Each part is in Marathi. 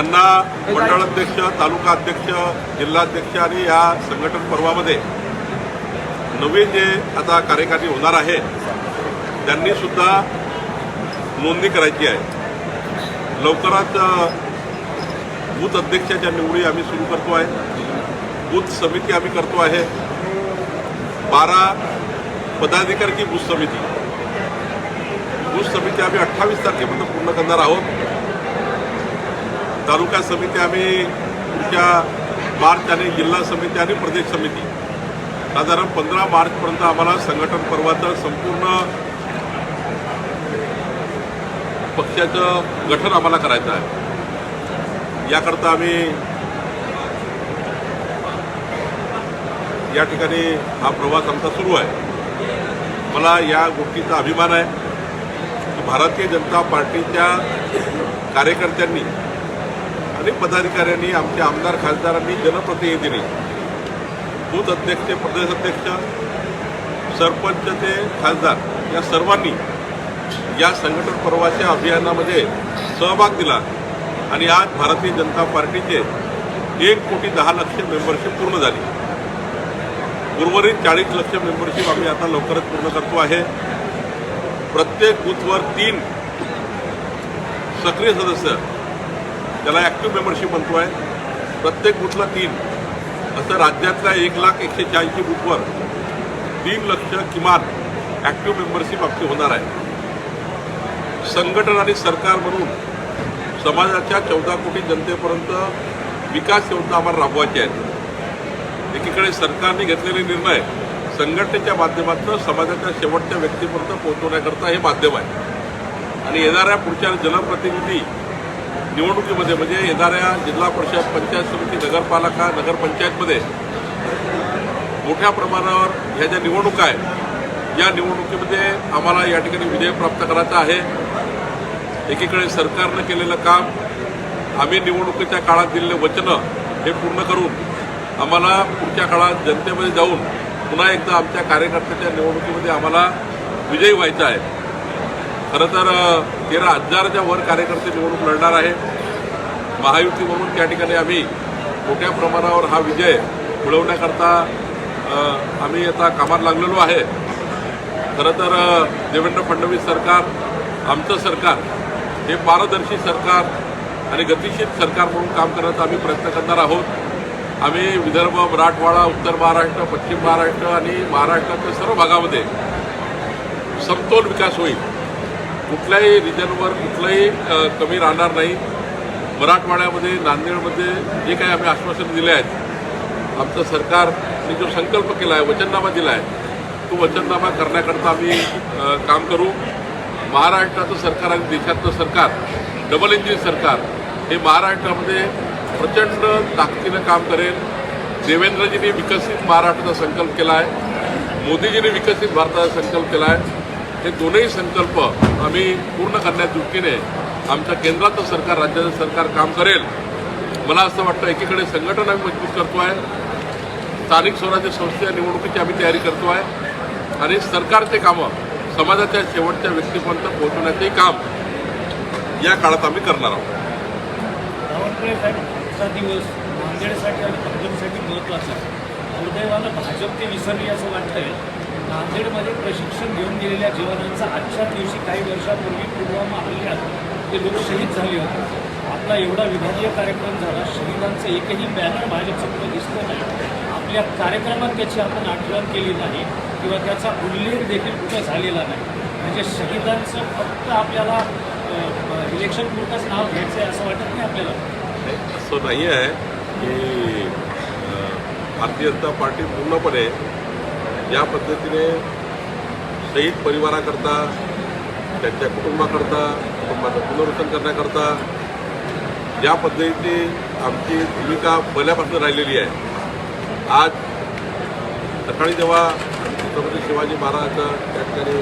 यांना मंडळ अध्यक्ष तालुका अध्यक्ष जिल्हाध्यक्ष आणि या संघटन पर्वामध्ये नवे जे आता कार्यकारी होणार आहे त्यांनी सुद्धा नोंदणी करायची आहे. लवकरात बूथ अध्यक्षाच्या निवडी आम्ही सुरू करतो आहे. बूथ समिती आम्ही करतो आहे. बारा पदाधिकाऱ्याची बूथ समिती. बूथ समिती आम्ही अठ्ठावीस तारखेपर्यंत पूर्ण करणार आहोत. तालुका समिती आम्ही पुढच्या मार्च आणि जिल्हा समिती आणि प्रदेश समिती साधारण पंधरा मार्चपर्यंत आम्हाला संघटन पर्वाचं संपूर्ण पक्षाचं गठन आम्हाला करायचं आहे. याकरता आम्ही या ठिकाणी हा प्रवास आमचा सुरू आहे. मला या गोष्टीचा अभिमान आहे की भारतीय जनता पार्टीच्या कार्यकर्त्यांनी आणि पदाधिकाऱ्यांनी आमच्या आमदार खासदारांनी जनप्रतिनिधींनी बूथ अध्यक्ष ते प्रदेश अध्यक्ष सरपंच ते खासदार या सर्वांनी या संघटन पर्वाच्या अभियानामध्ये सहभाग दिला. आणि आज भारतीय जनता पार्टीचे एक कोटी दहा लक्ष मेंबरशिप पूर्ण झाली. उर्वरित चाळीस लक्ष मेंबरशिप आम्ही आता लवकरच पूर्ण करतो आहे. प्रत्येक बूथवर तीन सक्रिय सदस्य त्याला ॲक्टिव्ह मेंबरशिप म्हणतो आहे प्रत्येक बूथला तीन. असं राज्यातल्या एक लाख एकशे शहाऐंशी बूथवर तीन लक्ष किमान ॲक्टिव्ह मेंबरशिप आपली होणार आहे. संघटन आणि सरकार म्हणून समाजाच्या चौदा कोटी जनतेपर्यंत विकास योजना आम्हाला राबवायची आहेत. एकीकडे सरकारने घेतलेले निर्णय संघटनेच्या माध्यमातून समाजाच्या शेवटच्या व्यक्तीपर्यंत पोहोचवण्याकरता हे माध्यम आहे. आणि येणाऱ्या पुढच्या जनप्रतिनिधी निवडणुकीमध्ये म्हणजे येणाऱ्या जिल्हा परिषद पंचायत समिती नगरपालिका नगरपंचायतमध्ये मोठ्या प्रमाणावर ह्या ज्या निवडणुका आहेत या निवडणुकीमध्ये आम्हाला या ठिकाणी विजय प्राप्त करायचा आहे. एकीकडे सरकारनं केलेलं काम आम्ही निवडणुकीच्या काळात दिलेले वचनं हे पूर्ण करून आम्हाला पुढच्या काळात जनतेमध्ये जाऊन पुन्हा एकदा आमच्या कार्यकर्त्याच्या निवडणुकीमध्ये आम्हाला विजयी व्हायचं आहे. खरं तर तेरा हजारच्या वर कार्यकर्ते निवडणूक लढणार आहे महायुती म्हणून त्या ठिकाणी आम्ही मोठ्या प्रमाणावर हा विजय मिळवण्याकरता आम्ही आता कामात लागलेलो आहे. खरं तर देवेंद्र फडणवीस सरकार आमचं सरकार हे पारदर्शी सरकार आणि गतिशील सरकार म्हणून काम करण्याचा आम्ही प्रयत्न करणार आहोत. आम्ही विदर्भ मराठवाडा उत्तर महाराष्ट्र पश्चिम महाराष्ट्र आणि महाराष्ट्राच्या सर्व भागामध्ये समतोल विकास होईल. कुठल्याही रिजनवर कुठलंही कमी राहणार नाही. मराठवाड्यामध्ये नांदेडमध्ये जे काही आम्ही आश्वासन दिले आहेत आमचं सरकारने जो संकल्प केला आहे वचननामा दिला आहे तो वचननामा करण्याकरता आम्ही काम करू. महाराष्ट्राचं सरकार आणि देशातलं सरकार डबल इंजिन सरकार हे महाराष्ट्रामध्ये प्रचंड ताकदीनं काम करेल. देवेंद्रजींनी विकसित महाराष्ट्राचा संकल्प केला आहे. मोदीजींनी विकसित भारताचा संकल्प केला आहे. हे दोनही संकल्प आम्ही पूर्ण करण्याच्या दृष्टीने आमच्या केंद्राचं सरकार राज्याचं सरकार काम करेल. मला असं वाटतं एकीकडे संघटन आम्ही मजबूत करतो आहे स्थानिक स्वराज्य संस्थेच्या निवडणुकीची आम्ही तयारी करतो आहे आणि सरकारचे कामं समाजाच्या शेवटच्या व्यक्तीपर्यंत पोहोचवण्याचंही काम या काळात आम्ही करणार आहोत. दिवस नांदेडसाठी आणि पंजाबसाठी महत्त्वाचा आहे. दुर्दैवानं भाजप ते विसरली असं वाटतंय. नांदेडमध्ये प्रशिक्षण घेऊन गेलेल्या जवानांचा आजच्या दिवशी काही वर्षापूर्वी पुलवामा हल्ल्यात ते लोक शहीद झाले होते. आपला एवढा विभागीय कार्यक्रम झाला शहीदांचं एकही बॅनर भाजपचं कुठं दिसलं नाही. आपल्या कार्यक्रमात त्याची आपण आठवण केली नाही किंवा त्याचा उल्लेख देखील कुठं झालेला नाही. म्हणजे शहीदांचं फक्त आपल्याला इलेक्शन पुरतंच नाव घ्यायचं आहे असं वाटत नाही आपल्याला? असं नाही आहे की भारतीय जनता पार्टी पूर्णपणे या पद्धतीने शहीद परिवाराकरता त्यांच्या कुटुंबाकरता कुटुंबाचं पुनर्वसन करण्याकरता ज्या पद्धतीने आमची भूमिका पहिल्यापासून राहिलेली आहे. आज सकाळी जेव्हा छत्रपती शिवाजी महाराजांचं त्या ठिकाणी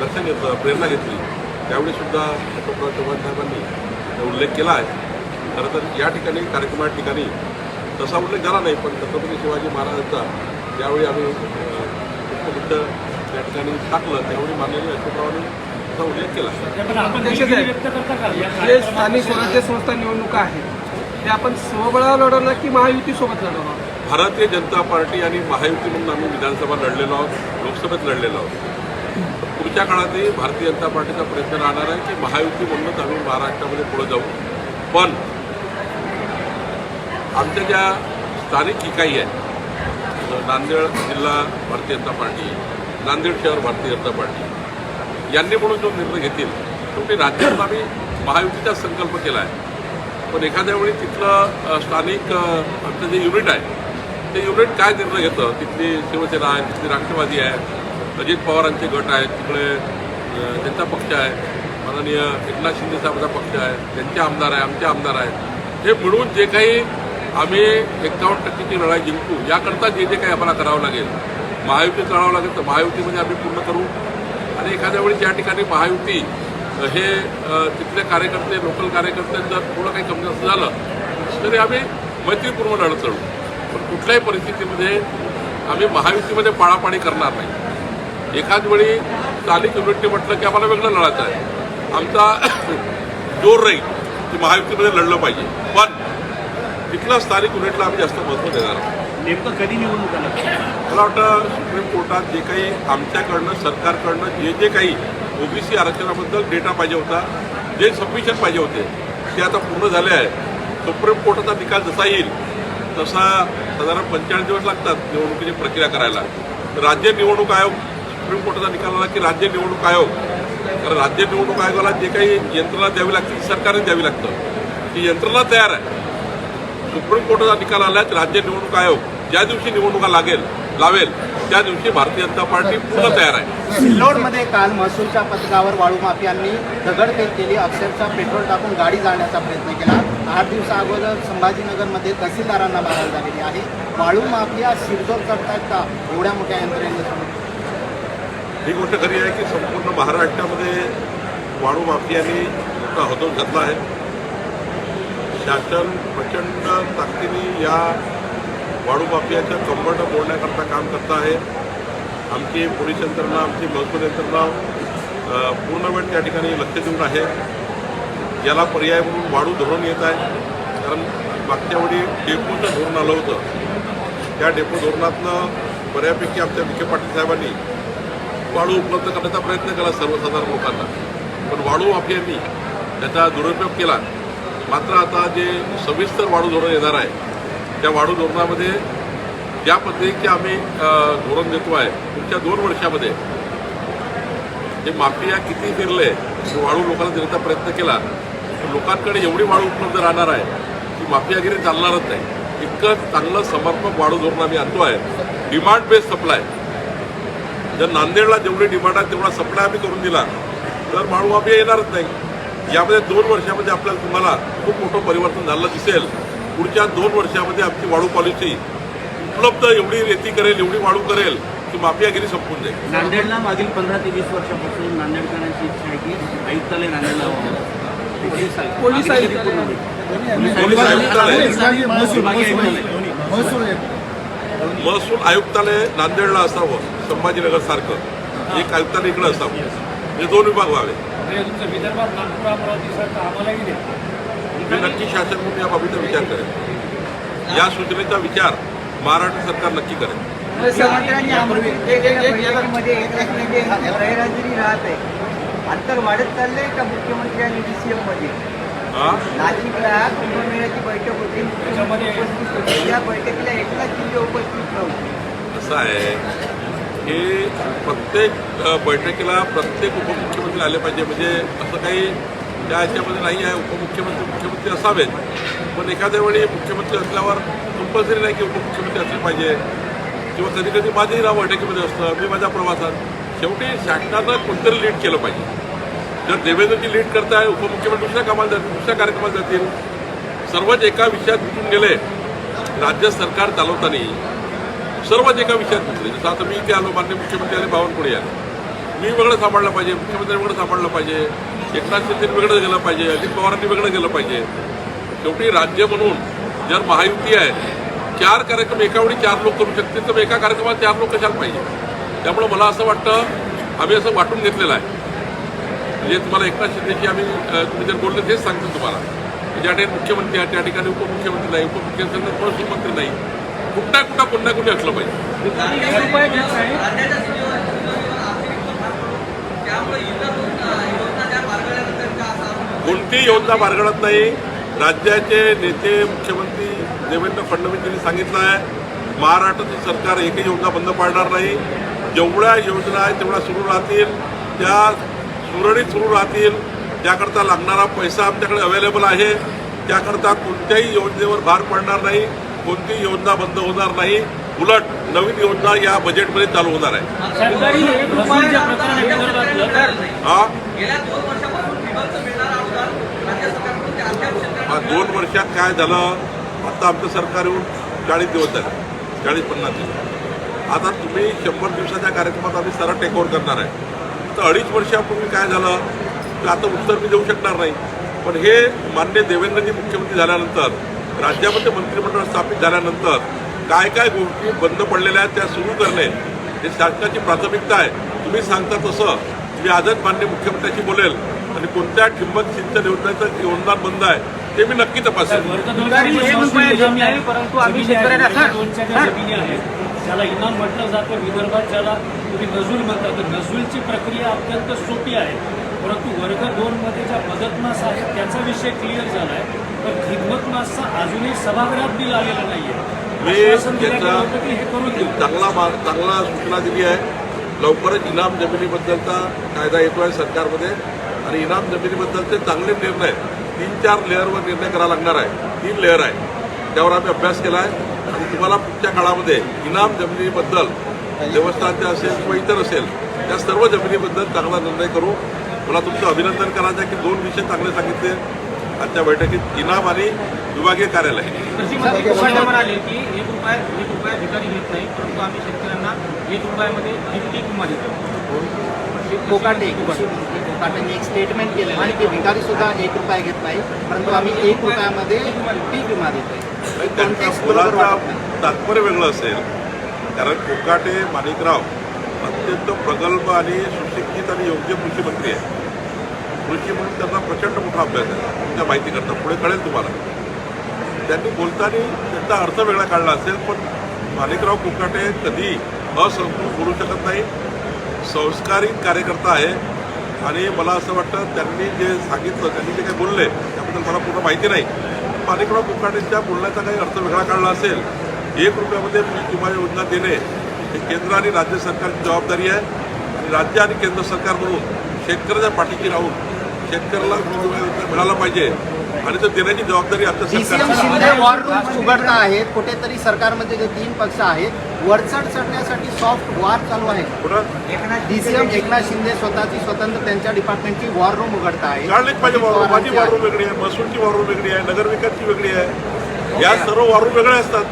दर्शन घेतलं प्रेरणा घेतली त्यावेळी सुद्धा अशोकराव चव्हाण साहेबांनी उल्लेख केला आहे खरं तर या ठिकाणी कार्यक्रमाच्या ठिकाणी तसा उल्लेख झाला नाही पण छत्रपती शिवाजी महाराजांचा ज्यावेळी आम्ही पुष्पगुच्छ त्या ठिकाणी टाकलं त्यावेळी मानलेली अशोकरावांनी असा उल्लेख केला. जे स्थानिक स्वराज्य संस्था निवडणुका आहेत ते आपण स्वबळावर लढवणार की महायुतीसोबत लढवणार? भारतीय जनता पार्टी आणि महायुती म्हणून आम्ही विधानसभा लढलेलो आहोत लोकसभेत लढलेलो आहोत. पुढच्या काळातही भारतीय जनता पार्टीचा प्रयत्न राहणार आहे की महायुती म्हणूनच आम्ही महाराष्ट्रामध्ये पुढे जाऊ. पण आमच्या ज्या स्थानिक इकाई आहेत नांदेड जिल्हा भारतीय जनता पार्टी नांदेड शहर भारतीय जनता पार्टी. यांनी म्हणून जो निर्णय घेतील शेवटी राज्यात आम्ही महायुतीचा संकल्प केला आहे पण एखाद्या वेळी तिथलं स्थानिक आमचं जे युनिट आहे ते युनिट काय निर्णय घेतं? तिथली शिवसेना आहे तिथली राष्ट्रवादी आहे अजित पवारांचे गट आहेत तिकडे त्यांचा पक्ष आहे माननीय एकनाथ शिंदे साहेबांचा पक्ष आहे त्यांचे आमदार आहे आमचे आमदार आहेत. हे मिळून जे काही आम्ही एक्कावन्न टक्केची लढाई जिंकू. याकरता जे जे काही आम्हाला करावं लागेल महायुती करावं लागेल तर महायुतीमध्ये आम्ही पूर्ण करू. आणि एखाद्या वेळी ज्या ठिकाणी महायुती हे तिथले कार्यकर्ते लोकल कार्यकर्ते जर थोडं काही कमी जास्त झालं तरी आम्ही मैत्रीपूर्ण लढत लढू. पण कुठल्याही परिस्थितीमध्ये आम्ही महायुतीमध्ये पाळापाणी करणार नाही. एखाद वेळी स्थानिक युनिटने म्हटलं की आम्हाला वेगळं लढायचं आहे. आमचा जोर राहील की महायुतीमध्ये लढलं पाहिजे. पण तिथल्या स्थानिक युनिटला आम्ही जास्त महत्त्व देणार आहोत. नेमकं कधी निवडणूक मला वाटतं सुप्रीम कोर्टात जे काही आमच्याकडनं सरकारकडनं जे जे काही ओबीसी आरक्षणाबद्दल डेटा पाहिजे होता जे सबमिशन पाहिजे होते ते आता पूर्ण झाले आहे सुप्रीम कोर्टाचा निकाल जसा येईल तसा साधारण पंचेचाळीस दिवस लागतात निवडणुकीची प्रक्रिया करायला. राज्य निवडणूक आयोग सुप्रीम कोर्टाचा निकाल आला की राज्य निवडणूक आयोग कारण राज्य निवडणूक आयोगाला जे काही यंत्रणा द्यावी लागते ती सरकारने द्यावी लागतं. ती यंत्रणा तयार आहे. सुप्रीम कोर्टाचा निकाल आला की राज्य निवडणूक आयोग ज्या दिवशी निवडणुका लागेल लावेल त्या दिवशी भारतीय जनता पार्टी पूर्ण तयार आहे. सिल्लोडमध्ये काल महसूलच्या पथकावर वाळू माफियांनी दगडफेक केली अक्षरशः पेट्रोल टाकून गाडी जाळण्याचा प्रयत्न केला. आठ दिवसा अगोदर संभाजीनगरमध्ये तहसीलदारांना मारहाण झालेली आहे. वाळू माफिया शिरजोर करतायत का? एवढ्या मोठ्या यंत्रणेसमोर ही गोष्ट खरी आहे की संपूर्ण महाराष्ट्रामध्ये वाळू माफियांनी मोठा हदोद घातला आहे. शासन प्रचंड ताकदीने या वाळू माफियाच्या कंबरट मोडण्याकरता काम करत आहे. आमची पोलीस यंत्रणा आमची महसूल यंत्रणा पूर्ण वेळ त्या ठिकाणी लक्ष देऊन आहे. याला पर्याय म्हणून वाढू धोरण येत आहे. कारण मागच्या वेळी डेपोचं धोरण आलं होतं. त्या डेपो धोरणातनं बऱ्यापैकी आमच्या विखे पाटील साहेबांनी वाळू उपलब्ध करण्याचा प्रयत्न केला सर्वसाधारण लोकांना. पण वाळू माफियांनी त्याचा दुरुपयोग केला. मात्र आता जे सविस्तर वाढू धोरण येणार आहे त्या वाढू धोरणामध्ये ज्या पद्धतीचे आम्ही धोरण देतो आहे पुढच्या दोन वर्षामध्ये हे माफिया किती फिरले वाळू लोकांना देण्याचा प्रयत्न केला तर लोकांकडे एवढी वाळू उपलब्ध राहणार आहे की माफियागिरी चालणारच नाही. इतकं चांगलं समर्पक वाळू धोरण आम्ही आणतो आहे. डिमांड बेस्ड सप्लाय जर नांदेडला जेवढी डिमांड आहे तेवढा सप्लाय आम्ही करून दिला तर वाळू माफिया येणारच नाही. यामध्ये दोन वर्षामध्ये आपल्याला तुम्हाला खूप मोठं परिवर्तन झालं दिसेल. पुढच्या दोन वर्षामध्ये आमची वाळू पॉलिसी उपलब्ध एवढी रेती करेल एवढी वाळू करेल की माफियागिरी संपून जाईल. नांदेडला मागील पंधरा ते वीस वर्षापासून नांदेडकरांची इच्छा आहे की आयुक्तालय नांदेडला. पोलीस आयुक्तालय. महसूल आयुक्तालय नांदेडला असावं संभाजीनगर सारखं. एक आयुक्तालय इकडे असावं. हे दोन विभाग व्हावे. म्हणजे तुमचं विदर्भात नागपूर अमरावतीसारखं आम्हालाही द्या. मी नक्की शासन म्हणून या बाबीचा विचार करेन. या सूचनेचा विचार महाराष्ट्र सरकार नक्की करेल. गैरहजेरी राहत. आहे अंतर वाढत चाललंय का मुख्यमंत्री आणि डीसीएममध्ये? हा नाशिकला कुंभमेळ्याची बैठक होती. त्याच्यामध्ये- उपस्थित होते त्या बैठकीला एकनाथ शिंदे उपस्थित नव्हते. असं आहे. हे प्रत्येक बैठकीला प्रत्येक उपमुख्यमंत्री आले पाहिजे. म्हणजे असं काही त्या ह्याच्यामध्ये नाही आहे. उपमुख्यमंत्री मुख्यमंत्री असावेत. पण एखाद्या वेळी मुख्यमंत्री असल्यावर कंपल्सरी नाही की उपमुख्यमंत्री असले पाहिजे. किंवा कधी कधी माझंही नाव बैठकीमध्ये असतं. मी माझ्या प्रवासात शेवटी शासनानं कोणतरी लीड केलं पाहिजे. जर देवेंद्रजी लीड करताय उपमुख्यमंत्री दुसऱ्या कामाला जातील दुसऱ्या कार्यक्रमाला जातील. सर्वच एका विषयात गुंतून गेले. राज्य सरकार चालवताना सर्वच एका विषयात घेतले. जसं आता मी इथे आलो मान्य मुख्यमंत्री आले बावनकुळे आले. मी वेगळं सांभाळलं पाहिजे मुख्यमंत्री वेगळं सांभाळलं पाहिजे एकनाथ शिंदेने वेगळं गेलं पाहिजे अजित पवारांनी वेगळं गेलं पाहिजे. शेवटी राज्य म्हणून जर महायुती आहे चार कार्यक्रम एकावेळी चार लोक करू शकतील तर एका कार्यक्रमात चार लोक कशाला पाहिजे? त्यामुळं मला असं वाटतं आम्ही असं वाटून घेतलेलं आहे. म्हणजे तुम्हाला एकनाथ शिंदेची आम्ही तुम्ही जर बोललं तेच सांगतो तुम्हाला. ज्या ठिकाणी मुख्यमंत्री आहे त्या ठिकाणी उपमुख्यमंत्री नाही उपमुख्यमंत्री महसूल मंत्री नाही. कुठं कुठं कोण ना असलं पाहिजे. कोणतीही योजना बारगळत नाही. राज्याचे नेते मुख्यमंत्री देवेंद्र फडणवीस यांनी सांगितलं आहे महाराष्ट्राचं सरकार एकही योजना बंद पाडणार नाही. जेवढ्या योजना आहेत तेवढ्या सुरू राहतील. त्या सुरळीत सुरू राहतील. त्याकरता लागणारा पैसा आमच्याकडे अवेलेबल आहे. त्याकरता कोणत्याही योजनेवर भार पडणार नाही. कोणतीही योजना बंद होणार नाही. उलट नवीन योजना या बजेटमध्ये चालू होणार आहे. दोन वर्षात काय झालं? आता आमचं सरकार येऊन चाळीस दिवस झाले. चाळीस पन्नास दिवस. आता तुम्ही शंभर दिवसाच्या कार्यक्रमात आम्ही सरळ टेक ओव्हर करणार आहे. तर अडीच वर्षापूर्वी काय झालं? तर आता उत्तर मी देऊ शकणार नाही. पण हे मान्य देवेंद्रजी मुख्यमंत्री झाल्यानंतर राज्यामध्ये मंत्रिमंडळ स्थापित झाल्यानंतर काय काय गोष्टी बंद पडलेल्या आहेत त्या सुरू करणे हे शासनाची प्राथमिकता आहे. तुम्ही सांगता तसं. मी आजच मान्य मुख्यमंत्र्यांशी बोलेल आणि कोणत्या ठिंबक सिंचन योजनेचं योगदान बंद आहे ते मी नक्की तपासेल. परंतु आम्ही जमिनी आहेत. ज्याला इनाम म्हटलं जातं विदर्भात ज्याला तुम्ही नजूल म्हणता तर नजूलची प्रक्रिया अत्यंत सोपी आहे. परंतु वर्ग दोन मध्ये ज्या मदत मास आहे त्याचा विषय क्लिअर झाला आहे पण खिदमत मासचा अजूनही सभागृहात बिल आलेलं नाहीये. मी आश्वासन दिलं गेलं याचा होतं की हे करून देऊ. चांगला मा- चांगला सूचना दिली आहे. लवकरच इनाम जमिनीबद्दलचा कायदा येतो आहे सरकारमध्ये. आणि इनाम जमिनीबद्दलचे चांगले निर्णय तीन चार लेअरवर निर्णय करावा लागणार आहे. तीन लेअर आहे. त्यावर आम्ही अभ्यास केला आहे आणि तुम्हाला पुढच्या काळामध्ये इनाम जमिनीबद्दल देवस्थानचे असेल किंवा इतर असेल त्या सर्व जमिनीबद्दल चांगला निर्णय करू. मला तुमचं अभिनंदन करायचं आहे की दोन विषय चांगले सांगितले. आजच्या बैठकीत इनाम आणि विभागीय कार्यालय. कृषी मंत्री कोकाटे म्हणाले की एक रुपया एक रुपया भिकारी घेत नाही परंतु आम्ही शेतकऱ्यांना एक रुपयामध्ये किती किंमत देतो कोकाटे. मंत्री कोकाटेंनी एक स्टेटमेंट भिकारी सुद्धा एक रुपया घेत नाही परंतु आम्ही एक रुपयामध्ये पीक विमा आणि. तात्पर्य वेगळं असेल कारण कोकाटे माणिकराव अत्यंत प्रगल्भ आणि सुशिक्षित आणि योग्य कृषी मंत्री आहे कृषी म्हणून त्यांना प्रचंड मोठा अभ्यास आहे. त्या माहिती करता पुढे कळेल तुम्हाला. त्यांनी बोलताना त्यांचा अर्थ वेगळा काढला असेल पण माणिकराव कोकाटे कधी असंस्कृत बोलू शकत नाही. संस्कारिक कार्यकर्ता आहे. आणि मला असं वाटतं त्यांनी जे सांगितलं त्यांनी जे काही बोलले त्याबद्दल मला पूर्ण माहिती नाही. माणिकराव कोकाटेंच्या बोलण्याचा काही अर्थ वेगळा काढला असेल. एक रुपयामध्ये पीक विमा योजना देणे हे केंद्र आणि राज्य सरकारची जबाबदारी आहे. आणि राज्य आणि केंद्र सरकार म्हणून शेतकऱ्याच्या पाठीशी राहून शेतकऱ्याला मिळाला पाहिजे. आणि तो देण्याची जबाबदारी सरकारची शिंदे वॉर रूम उघडता आहेत. कुठेतरी सरकारमध्ये जे तीन पक्ष आहेत वरचढ चढण्यासाठी सॉफ्ट वॉर चालू आहे. कुठं? डीसीएम एकनाथ शिंदे स्वतःची स्वतंत्र त्यांच्या डिपार्टमेंटची वॉर रूम उघडता आहे. काढलीच पाहिजे वॉर माझी वॉर रूम वेगळी आहे. महसूलची वॉर रूम वेगळी आहे. नगरविकासची वेगळी आहे. या सर्व वॉर रूम वेगळे असतात.